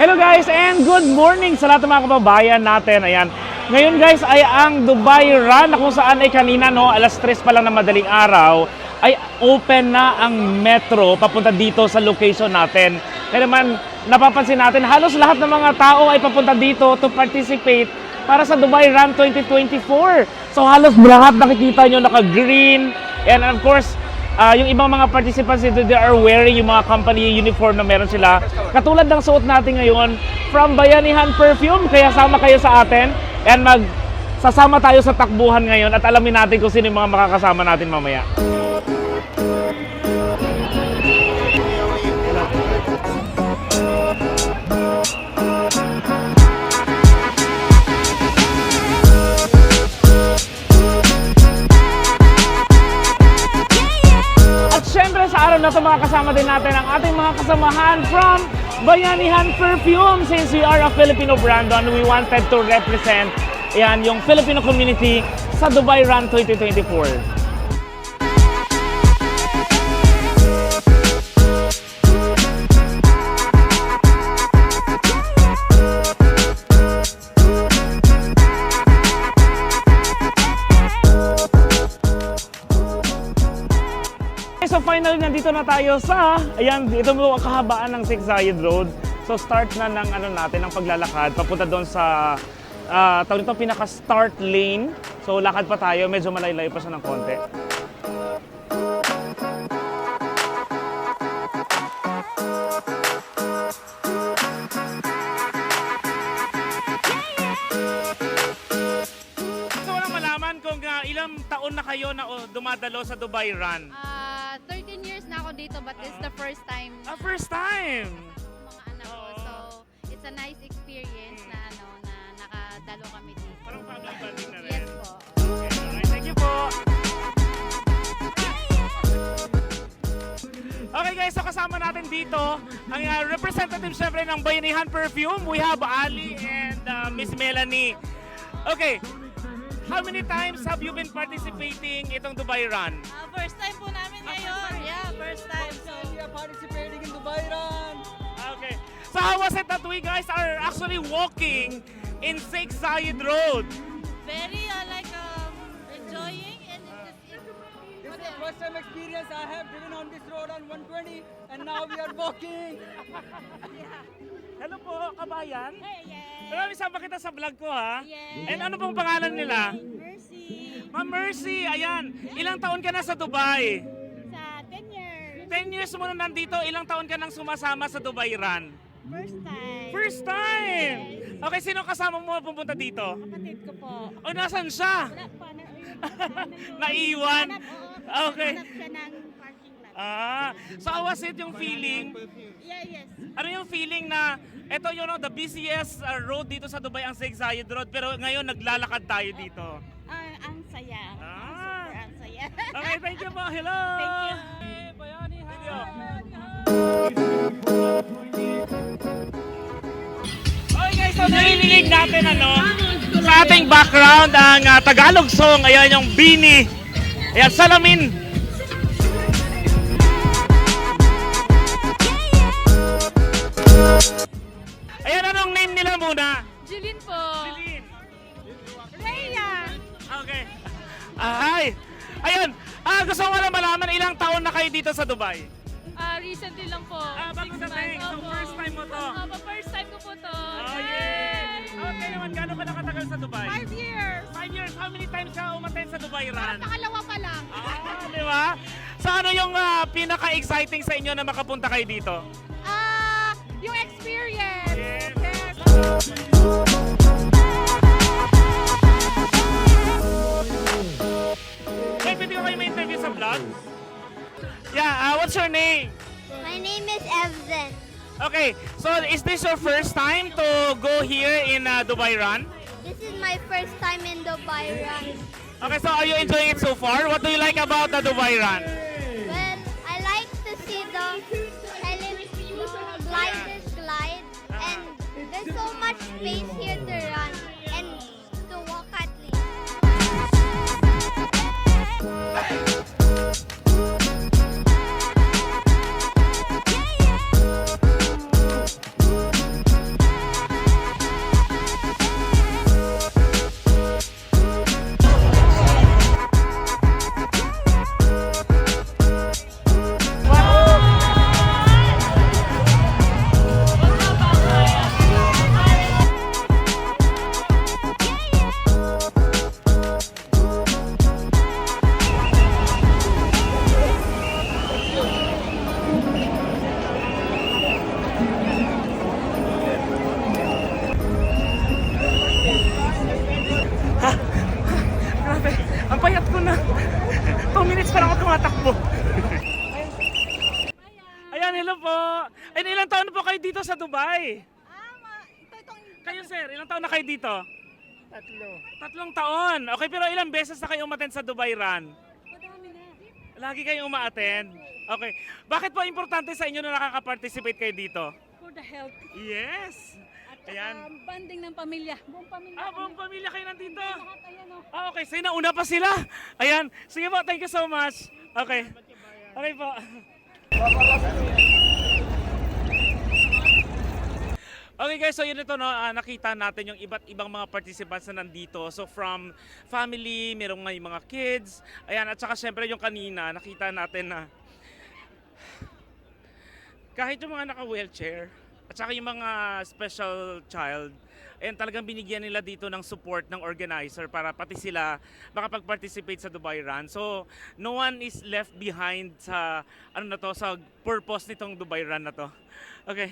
Hello guys and good morning sa lahat ng mga kababayan natin. Ayan. Ngayon guys ay ang Dubai Run na kung saan ay kanina no, alas 3 pa lang na madaling araw ay open na ang metro papunta dito sa location natin. Kaya naman napapansin natin halos lahat ng mga tao ay papunta dito to participate para sa Dubai Run 2024. So halos lahat nakikita nyo naka-green and of course Ah, yung ibang mga participants dito, they are wearing yung mga company uniform na meron sila. Katulad ng suot natin ngayon, from Bayanihan Perfume. Kaya sama kayo sa atin and mag sasama tayo sa takbuhan ngayon at alamin natin kung sino yung mga makakasama natin mamaya. Na ito makakasama din natin ang ating mga kasamahan from Bayanihan Perfume since we are a Filipino brand and we wanted to represent yan, yung Filipino community sa Dubai Run 2024. Finally nandito na tayo sa ayan dito mo ang kahabaan ng Six Zayed Road. So start na ng ano natin ng paglalakad papunta doon sa uh, tawag nito pinaka start lane. So lakad pa tayo, medyo malayo pa siya ng konti. Gusto ko lang malaman kung uh, ilang taon na kayo na oh, dumadalo sa Dubai Run. 13 years na ako dito but it's the first time Ah, first time! mga anak ko. Oo. So, it's a nice experience na ano na nakadalo kami dito. Parang family bonding na rin. Yes po. Okay. Thank you po. Okay guys, so kasama natin dito ang uh, representative syempre ng Bayanihan Perfume. We have Ali and uh, Miss Melanie. Okay, how many times have you been participating itong Dubai Run? Ah, first time po namin ngayon. Yeah, first time. So, we are participating in Dubai Run. Okay. So how was it that we guys are actually walking in Sheikh Zayed Road? very uh, like um, enjoying and it, it, This is the first time experience I have driven on this road on 120 and now we are walking. Hello po, kabayan. Hey, yes. Maraming sama kita sa vlog ko ha. Yes. And ano pong pangalan nila? Mercy. Ma'am Mercy, ayan. Ilang taon ka na sa Dubai? Sa 10 years. 10 years mo na nandito, ilang taon ka nang sumasama sa Dubai Run? First time. First time! Okay, sino kasama mo pupunta dito? Kapatid ko po. O, nasan siya? Wala pa na. Naiwan? Okay. Hanap siya ng. Ah, so how was it yung feeling? Yeah, yes. Ano yung feeling na ito you know, the busiest uh, road dito sa Dubai ang Sheikh Zayed Road pero ngayon naglalakad tayo dito. Ah, ang saya. Ah. Super ang saya. Okay, thank you po. Hello. Thank you. Video. Okay guys, so narinig natin ano, sa ating background ang ah, Tagalog song, ayan yung Bini. Ayan, Salamin. Muna? Jilin po. Celine. Rhea. Okay. Ay. Ayun. Ah, gusto ko lang malaman ilang taon na kayo dito sa Dubai. Ah, recently lang po. Ah, bago Six dating. months. So, Opo. first time mo to. Opo, first time ko po to. Oh, yay! Okay naman, gano'n ka nakatagal sa Dubai? Five years. Five years. How many times ka umattend sa Dubai Run? Parang pakalawa pa lang. Ah, di ba? So, ano yung ah, pinaka-exciting sa inyo na makapunta kayo dito? Ah, yung experience. Hey, pwede ko kayo may interview sa vlog? Yeah, ah, what's your name? My name is Evzen. Okay, so is this your first time to go here in uh, Dubai Run? This is my first time in Dubai Run. Okay, so are you enjoying it so far? What do you like about the Dubai Run? mo na. 2 minutes pa lang ako tumatakbo. Ayan, hello po. Ayan, ilang taon po kayo dito sa Dubai? Kayo sir, ilang taon na kayo dito? Tatlo. Tatlong taon. Okay, pero ilang beses na kayo umattend sa Dubai Run? Lagi kayong umaattend? Okay. Bakit po importante sa inyo na nakaka-participate kayo dito? For the health. Yes! Ayan. Um, banding ng pamilya. Buong pamilya. Ah, buong pamilya kayo nandito. Lahat, ayan o. Ah, okay. Sige, nauna pa sila. Ayan. Sige po, thank you so much. Okay. Okay po. Okay guys, so yun ito no, ah, nakita natin yung iba't ibang mga participants na nandito. So from family, merong yung mga kids, ayan, at saka syempre yung kanina, nakita natin na kahit yung mga naka-wheelchair, at saka yung mga special child, ayan, talagang binigyan nila dito ng support ng organizer para pati sila makapag-participate sa Dubai Run. So, no one is left behind sa, ano na to, sa purpose nitong Dubai Run na to. Okay.